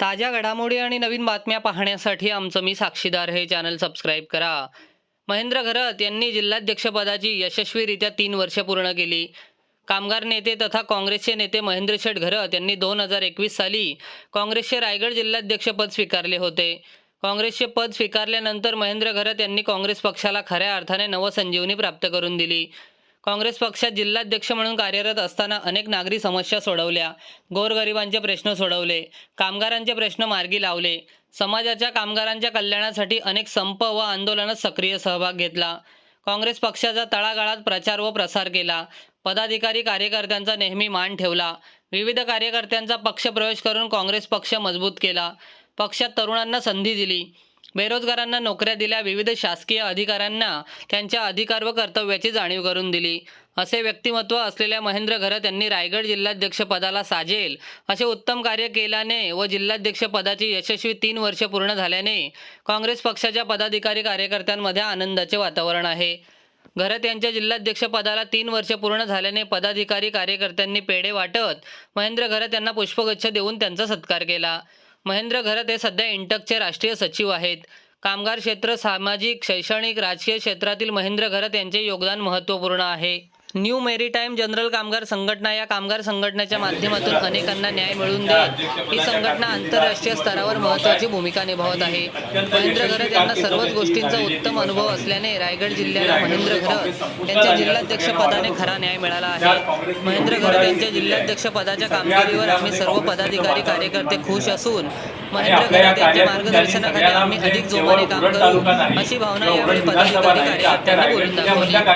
ताज्या घडामोडी आणि नवीन बातम्या पाहण्यासाठी आमचं मी साक्षीदार हे चॅनल सबस्क्राईब करा. महेंद्र घरत यांनी जिल्हाध्यक्षपदाची यशस्वीरित्या तीन वर्ष पूर्ण केली. कामगार नेते तथा काँग्रेसचे नेते महेंद्र शेठ घरत यांनी दोन हजार एकवीस साली काँग्रेसचे रायगड जिल्हाध्यक्षपद स्वीकारले होते. काँग्रेसचे पद स्वीकारल्यानंतर महेंद्र घरत यांनी काँग्रेस पक्षाला खऱ्या अर्थाने नवसंजीवनी प्राप्त करून दिली. काँग्रेस पक्षात जिल्हाध्यक्ष म्हणून कार्यरत असताना अनेक नागरी समस्या सोडवल्या. गोरगरिबांचे प्रश्न सोडवले. कामगारांचे प्रश्न मार्गी लावले. समाजाच्या कामगारांच्या कल्याणासाठी अनेक संप व आंदोलनात सक्रिय सहभाग घेतला. काँग्रेस पक्षाचा तळागाळात प्रचार व प्रसार केला. पदाधिकारी कार्यकर्त्यांचा नेहमी मान ठेवला. विविध कार्यकर्त्यांचा पक्षप्रवेश करून काँग्रेस पक्ष मजबूत केला. पक्षात तरुणांना संधी दिली. बेरोजगारांना नोकऱ्या दिल्या विविध शासकीय अधिकाऱ्यांना त्यांच्या अधिकार व कर्तव्याची जाणीव करून दिली. असे व्यक्तिमत्व असलेल्या महेंद्र घरत यांनी रायगड जिल्हाध्यक्षपदाला साजेल असे उत्तम कार्य केल्याने व जिल्हाध्यक्षपदाची यशस्वी तीन वर्ष पूर्ण झाल्याने काँग्रेस पक्षाच्या पदाधिकारी कार्यकर्त्यांमध्ये आनंदाचे वातावरण आहे. घरत यांच्या जिल्हाध्यक्षपदाला तीन वर्ष पूर्ण झाल्याने पदाधिकारी कार्यकर्त्यांनी पेढे वाटत महेंद्र घरत यांना पुष्पगुच्छ देऊन त्यांचा सत्कार केला. महेंद्र घरत हे सध्या इंटकचे राष्ट्रीय सचिव आहेत. कामगार क्षेत्र सामाजिक शैक्षणिक राजकीय क्षेत्रातील महेंद्र घरत यांचे योगदान महत्त्वपूर्ण आहे. न्यू मेरीटाईम जनरल कामगार संघटना या कामगार संघटनेच्या माध्यमातून अनेकांना न्याय मिळवून देत. ही संघटना आंतरराष्ट्रीय स्तरावर महत्त्वाची भूमिका निभावत आहे. महेंद्र घरत यांना सर्वच गोष्टींचा उत्तम अनुभव असल्याने रायगड जिल्ह्याला महेंद्र घरत यांच्या जिल्हाध्यक्ष पदाने खरा न्याय मिळाला आहे. महेंद्र घरत यांच्या जिल्हाध्यक्षपदाच्या कामगिरीवर आम्ही सर्व पदाधिकारी कार्यकर्ते खुश असून महेंद्र घरत यांच्या मार्गदर्शनाखाली आम्ही अधिक जोमाने काम करू अशी भावना यावेळी पदाधिकारी कार्यकर्त्यांनी बोलून दाखवली.